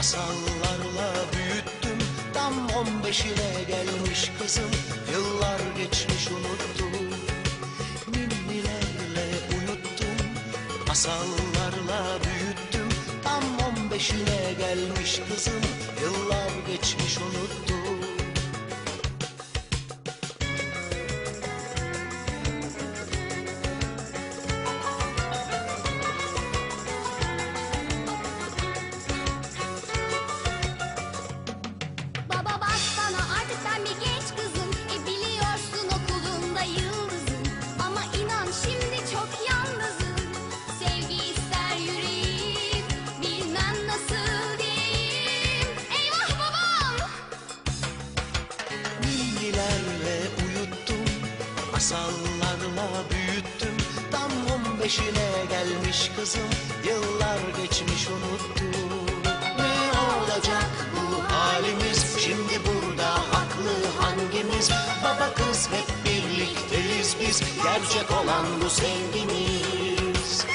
Masallarla büyüttüm tam on beşine gelmiş kızım. Yıllar geçmiş unuttum Ninnilerle uyuttum Masallarla büyüttüm tam on beşine gelmiş kızım. Yıllar Ninnilerle uyuttum Masallarla büyüttüm. Tam on beşine gelmiş kızım Yıllar geçmiş unuttum. Ne olacak bu halimiz? Şimdi burada haklı hangimiz? Baba kız hep birlikteyiz biz Gerçek olan bu sevgimiz